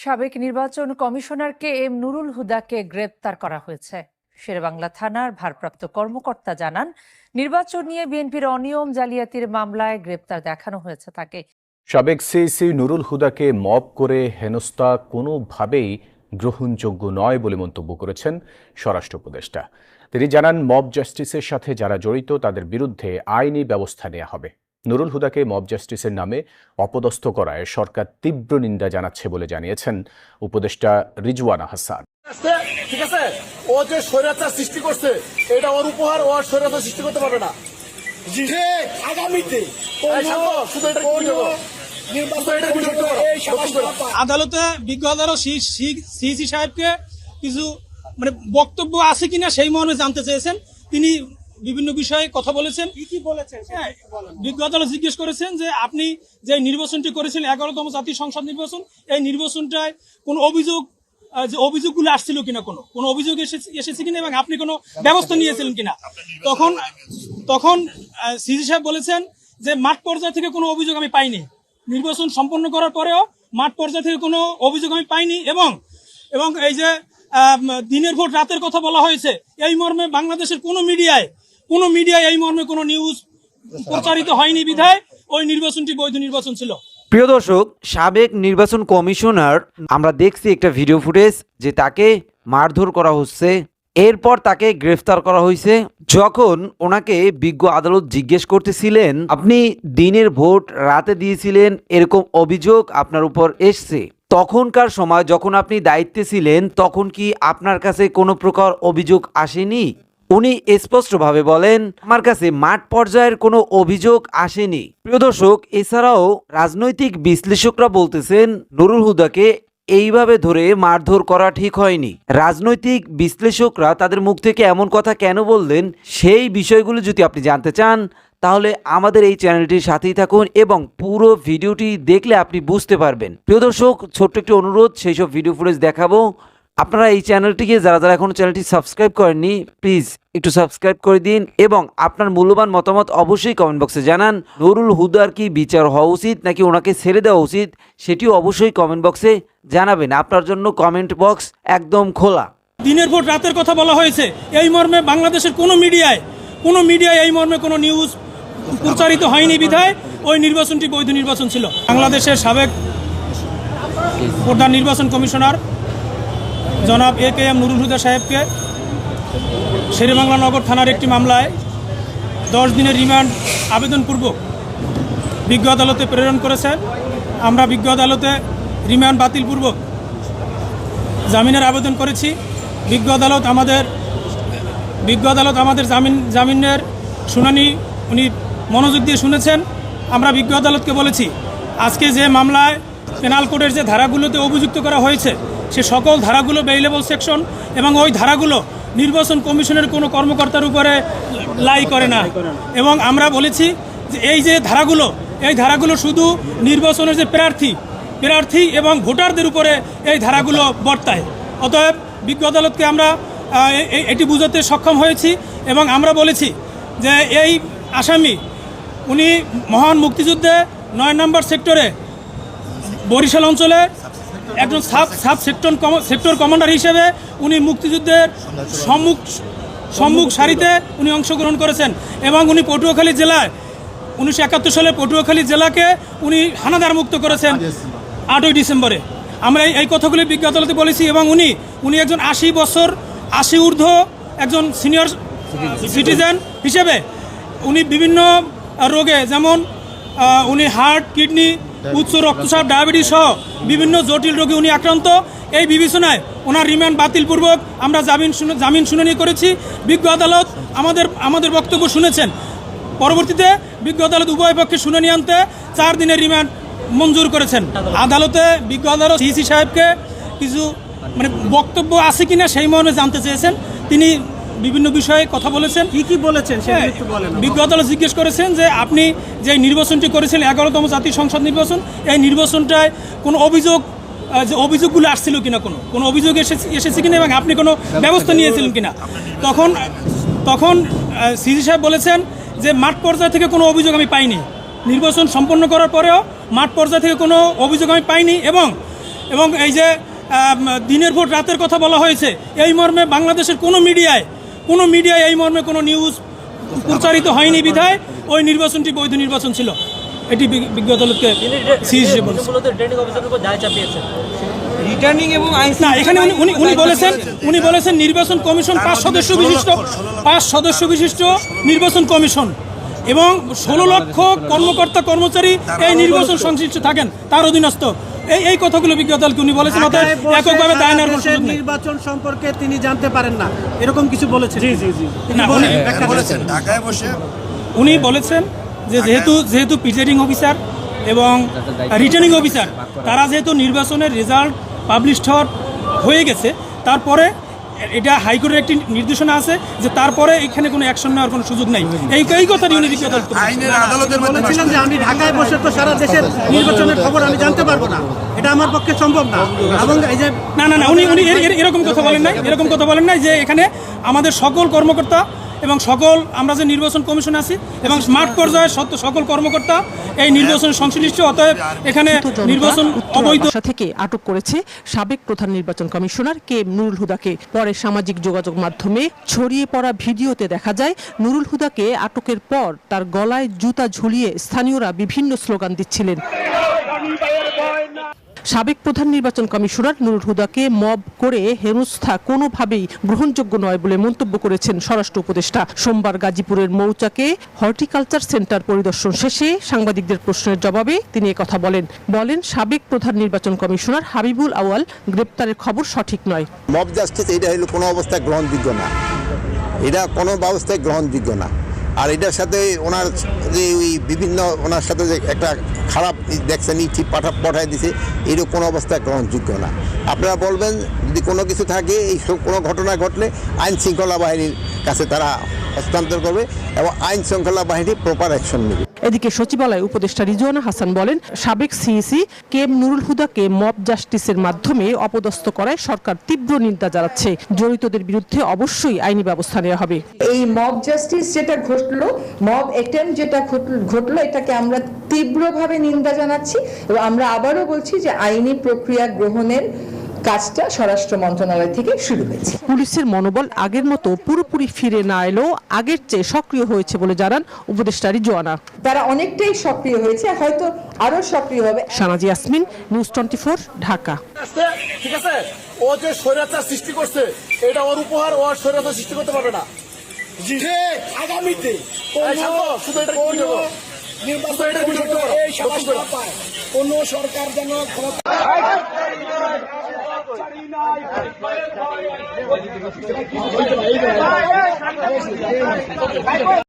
সাবেক নির্বাচন কমিশনারকে এম নুরুল হুদাকে গ্রেপ্তার করা হয়েছে। শেরেবাংলা থানার ভারপ্রাপ্ত কর্মকর্তা জানান, নির্বাচন নিয়ে বিএনপির অনিয়ম জালিয়াতির মামলায় গ্রেপ্তার দেখানো হয়েছে তাকে। সাবেক সিইসি নুরুল হুদাকে মব করে হেনস্থা কোনোভাবেই গ্রহণযোগ্য নয় বলে মন্তব্য করেছেন স্বরাষ্ট্র উপদেষ্টা। তিনি জানান, মব জাস্টিসের সাথে যারা জড়িত তাদের বিরুদ্ধে আইনি ব্যবস্থা নেওয়া হবে। নুরুল হুদাকে মব জাস্টিসের নামে অপদস্থ করায় সরকার তীব্র নিন্দা জানাচ্ছে বলে জানিয়েছেন উপদেষ্টা রিজওয়ানা হাসান। ঠিক আছে? ও যে স্বৈরাচার সৃষ্টি করছে এটা ওর উপহার ও আর স্বৈরাচার সৃষ্টি করতে পারবে না। আগামীতে আদালতে বিজ্ঞ আদালত সিসি সাহেবকে কিছু মানে বক্তব্য আছে কিনা সেই মর্মে জানতে চেয়েছেন। তিনি বিভিন্ন বিষয়ে কথা বলেছেন। হ্যাঁ, একটু বিজ্ঞ আদালত জিজ্ঞেস করেছেন যে আপনি যে নির্বাচনটি করেছেন এগারোতম জাতীয় সংসদ নির্বাচন এই নির্বাচনটায় কোনো অভিযোগ যে অভিযোগগুলো আসছিল কিনা কোনো? কোনো অভিযোগ এসেছে এসেছে কিনা এবং আপনি কোনো ব্যবস্থা নিয়েছিলেন কিনা? তখন তখন সিজি সাহেব বলেছেন যে মাঠ পর্যায় থেকে কোনো অভিযোগ আমি পাইনি। নির্বাচন সম্পন্ন করার পরেও মাঠ পর্যায় থেকে কোনো অভিযোগ আমি পাইনি এবং এবং এই যে দিনের ভোট রাতের কথা বলা হয়েছে এই মর্মে বাংলাদেশের কোনো মিডিয়ায় কোনো মিডিয়ায় এই মর্মে কোনো নিউজ প্রচারিত হয়নি বিধায় ওই নির্বাচনটি বৈধ নির্বাচন ছিল। প্রিয় দর্শক, সাবেক নির্বাচন কমিশনার, আমরা দেখছি একটা ভিডিও ফুটেজ যে তাকে মারধর করা হচ্ছে। এরপর তাকে গ্রেফতার করা হয়েছে। যখন ওনাকে বিজ্ঞ আদালত জিজ্ঞেস করতেছিলেন, আপনি দিনের ভোট রাতে দিয়েছিলেন? এরকম অভিযোগ আপনার উপর এসছে। তখনকার সময় যখন আপনি দায়িত্বে ছিলেন, তখন কি আপনার কাছে কোনো প্রকার অভিযোগ আসেনি? উনি স্পষ্টভাবে বলেন, আমার কাছে মাঠ পর্যায়ের কোনো অভিযোগ আসেনি। প্রিয় দর্শক, এছাড়াও রাজনৈতিক বিশ্লেষকরা বলতেছেন, নুরুল হুদাকে এইভাবে ধরে মারধর করা ঠিক হয়নি। রাজনৈতিক বিশ্লেষকরা তাদের মুখ থেকে এমন কথা কেন বললেন, সেই বিষয়গুলো যদি আপনি জানতে চান, তাহলে আমাদের এই চ্যানেলটির সাথেই থাকুন এবং পুরো ভিডিওটি দেখলে আপনি বুঝতে পারবেন। প্রিয় দর্শক, ছোট্ট একটি অনুরোধ সেই সব ভিডিও ফুটেজ দেখাবো। আপনারা এই চ্যানেলটিকে যারা যারা এখনও চ্যানেলটি সাবস্ক্রাইব করেননি প্লিজ একটু সাবস্ক্রাইব করে দিন এবং আপনার মূল্যবান মতামত অবশ্যই কমেন্ট বক্সে জানান। নুরুল হুদার কি বিচার হওয়া উচিত নাকি ওনাকে ছেড়ে দেওয়া উচিত সেটিও অবশ্যই কমেন্ট বক্সে জানাবেন। আপনার জন্য কমেন্ট বক্স একদম খোলা। দিনের ভোট রাতের কথা বলা হয়েছে, এই মর্মে বাংলাদেশের কোনো মিডিয়ায় কোনো মিডিয়ায় এই মর্মে কোনো নিউজ প্রচারিত হয়নি বিধায় ওই নির্বাচনটি বৈধ নির্বাচন ছিল। বাংলাদেশের সাবেক প্রধান নির্বাচন কমিশনার জনাব এ কে এম নুরুল হুদা সাহেবকে শেরেবাংলা নগর থানার একটি মামলায় দশ দিনের রিমান্ড আবেদনপূর্বক বিজ্ঞ আদালতে প্রেরণ করেছেন আমরা বিজ্ঞ আদালতে রিমান্ড বাতিলপূর্বক জামিনের আবেদন করেছি। বিজ্ঞ আদালত আমাদের বিজ্ঞ আদালত আমাদের জামিন জামিনের শুনানি উনি মনোযোগ দিয়ে শুনেছেন। আমরা বিজ্ঞ আদালতকে বলেছি, আজকে যে মামলায় পেনাল কোডের যে ধারাগুলোতে অভিযুক্ত করা হয়েছে সে সকল ধারাগুলো বেইলেবল সেকশন এবং ওই ধারাগুলো নির্বাচন কমিশনের কোনো কর্মকর্তার উপরে লাই করে না। এবং আমরা বলেছি যে এই যে ধারাগুলো, এই ধারাগুলো শুধু নির্বাচনের যে প্রার্থী প্রার্থী এবং ভোটারদের উপরে এই ধারাগুলো বর্তায়। অতএব বিজ্ঞ আদালতকে আমরা এটি বুঝাতে সক্ষম হয়েছি এবং আমরা বলেছি যে এই আসামি, উনি মহান মুক্তিযুদ্ধে নয় নম্বর সেক্টরে বরিশাল অঞ্চলে একজন sub sub sector sector commander হিসেবে উনি মুক্তিযুদ্ধের সম্মুখ সম্মুখ সারিতে উনি অংশগ্রহণ করেছেন। এবং উনি পটুয়াখালী জেলায়, উনিশশো একাত্তর সালে পটুয়াখালী জেলাকে উনি হানাদার মুক্ত করেছেন আটই ডিসেম্বরে। আমরা এই- কথাগুলি বিজ্ঞ আদালতে বলেছি এবং উনি উনি একজন আশি বছর, আশি ঊর্ধ্ব একজন সিনিয়র সিটিজেন হিসেবে উনি বিভিন্ন রোগে, যেমন উনি হার্ট, কিডনি উচ্চ রক্তচাপ, ডায়াবেটিস সহ বিভিন্ন জটিল রোগে উনি আক্রান্ত। এই বিবেচনায় ওনার রিমান্ড বাতিলপূর্বক আমরা জামিন জামিন শুনানি করেছি। বিজ্ঞ আদালত আমাদের আমাদের বক্তব্য শুনেছেন। পরবর্তীতে বিজ্ঞ আদালত উভয় পক্ষে শুনানি আনতে চার দিনের রিমান্ড মঞ্জুর করেছেন। আদালতে বিজ্ঞ আদালত সিসি সাহেবকে কিছু মানে বক্তব্য আছে কিনা সেই মর্মে জানতে চেয়েছেন। তিনি বিভিন্ন বিষয়ে কথা বলেছেন। কি কি বলেছেন সেটা একটু বিজ্ঞ আদালত জিজ্ঞেস করেছেন যে আপনি যে নির্বাচনটি করেছেন এগারোতম জাতীয় সংসদ নির্বাচন এই নির্বাচনটায় কোনো অভিযোগ যে অভিযোগগুলো আসছিল কিনা কোনো কোনো অভিযোগ এসেছে এসেছে কিনা এবং আপনি কোনো ব্যবস্থা নিয়েছিলেন কিনা? তখন তখন সিজি সাহেব বলেছেন যে মাঠ পর্যায় থেকে কোনো অভিযোগ আমি পাইনি। নির্বাচন সম্পন্ন করার পরেও মাঠ পর্যায় থেকে কোনো অভিযোগ আমি পাইনি এবং এবং এই যে দিনের ভোট রাতের কথা বলা হয়েছে এই মর্মে বাংলাদেশের কোনো মিডিয়ায় কোনো মিডিয়ায় এই মর্মে কোনো নিউজ প্রচারিত হয়নি বিধায় ওই নির্বাচনটি বৈধ নির্বাচন ছিল। এটি বি- বিজ্ঞ আদালতকে সিরিজ রিটার্নিং এবং না এখানে উনি বলেছেন উনি বলেছেন নির্বাচন কমিশন পাঁচ সদস্য বিশিষ্ট পাঁচ সদস্য বিশিষ্ট নির্বাচন কমিশন এবং ষোলো লক্ষ কর্মকর্তা কর্মচারী এই নির্বাচন সংশ্লিষ্ট থাকেন। তার অধীনস্থ। এই এই কথাগুলো বিজ্ঞ আদালতকে উনি বলেছেন এককভাবে দায় নেওয়ার কোনো সুযোগ নির্বাচন সম্পর্কে তিনি জানতে পারেন না। এরকম কিছু বলেছেন? জি জি জি। বলেছেন ঢাকায় বসে। উনি বলেছেন যে যেহেতু যেহেতু প্রিজাইডিং অফিসার এবং রিটার্নিং অফিসার তারা যেহেতু নির্বাচনের রেজাল্ট পাবলিশ হওয়ার হয়ে গেছে তারপরে এটা হাইকোর্টের একটি নির্দেশনা আছে যে তারপরে এখানে কোনো অ্যাকশন নেওয়ার কোনো সুযোগ নাই। এই এই উনি করেছেন। আইনের আদালতের মধ্যে যে আমি ঢাকায় বসে তো সারা দেশের নির্বাচনের খবর আমি জানতে পারব না। এটা আমার পক্ষে সম্ভব না। এবং এই যে না না না উনি উনি এর- এর- এরকম কথা বলেন নাই। এরকম কথা বলেন নাই যে এখানে আমাদের সকল কর্মকর্তা এবং সকল আমরা যে নির্বাচন কমিশন আছি এবং স্মার্ট পর্যায়ে সত্য- সকল কর্মকর্তা এই নির্বাচন সংশ্লিষ্ট অতএব এখানে নির্বাচন অবৈধ থেকে আটক করেছে? সাবেক প্রধান নির্বাচন কমিশনার কে নুরুল হুদাকে। পরে সামাজিক যোগাযোগ মাধ্যমে ছড়িয়ে পড়া ভিডিওতে দেখা যায় নুরুল হুদাকে আটকের পর তার গলায় জুতা ঝুলিয়ে স্থানীয়রা বিভিন্ন স্লোগান দিচ্ছিলেন। সাবেক প্রধান নির্বাচন কমিশনার নুরুল হুদাকে মব করে হেনস্থা কোনোভাবেই গ্রহণযোগ্য নয় বলে মন্তব্য করেছেন স্বরাষ্ট্র উপদেষ্টা। সোমবার গাজীপুরের মৌচাকে হর্টিকালচার সেন্টার পরিদর্শন শেষে সাংবাদিকদের প্রশ্নের জবাবে তিনি কথা বলেন। বলেন, সাবেক প্রধান নির্বাচন কমিশনার হাবিবুল আওয়াল গ্রেপ্তারের খবর সঠিক নয়। মব জাস্টিস এটা হলো কোনো অবস্থায় গ্রহণযোগ্য না। এটা কোনো ব্যবস্থায় গ্রহণযোগ্য না। আর এটার সাথে ওনার যে ওই বিভিন্ন, ওনার সাথে যে একটা খারাপ দেখছেন ইটি পাঠা পাঠায় দিছে এরকম কোনো অবস্থা গ্রহণযোগ্য না। আপনারা বলবেন, যদি কোনো কিছু থাকে এইসব কোনো ঘটনা ঘটলে আইন শৃঙ্খলা বাহিনীর কাছে তারা হস্তান্তর করবে এবং আইন শৃঙ্খলা বাহিনী প্রপার অ্যাকশন নেবে। এদিকে সচিবালয় উপদেষ্টা রিজওয়ানা হাসান বলেন সাবেক সিইসি কে এম নুরুল হুদাকে মব জাস্টিসের মাধ্যমে অপদস্থ করায় সরকার তীব্র নিন্দা জানাচ্ছে। জড়িতদের বিরুদ্ধে অবশ্যই আইনি ব্যবস্থা নেওয়া হবে। এই মব জাস্টিস যেটা ঘটলো মব অ্যাটেম্প যেটা ঘটল- ঘটলো এটাকে আমরা তীব্রভাবে নিন্দা জানাচ্ছি এবং আমরা আবারও বলছি যে আইনি প্রক্রিয়া গ্রহণের কাজটা স্বরাষ্ট্র মন্ত্রণালয় থেকে শুরু হয়েছে। পুলিশের মনোবল আগের মতো পুরোপুরি ফিরে না এলেও আগের চেয়ে সক্রিয় হয়েছে বলে জানান উপদেষ্টা রিজওয়ানা তারা অনেকটাই সক্রিয় হয়েছে হয়তো আরও সক্রিয় হবে। Sanaji Yasmin news twenty four Dhaka. ঠিক আছে? ও যে স্বৈরাচার সৃষ্টি করছে এটা ওর উপহার ও আর স্বৈরাচার সৃষ্টি করতে পারবে না। আগামীতে কোন সরকার যেন ক্ষমতা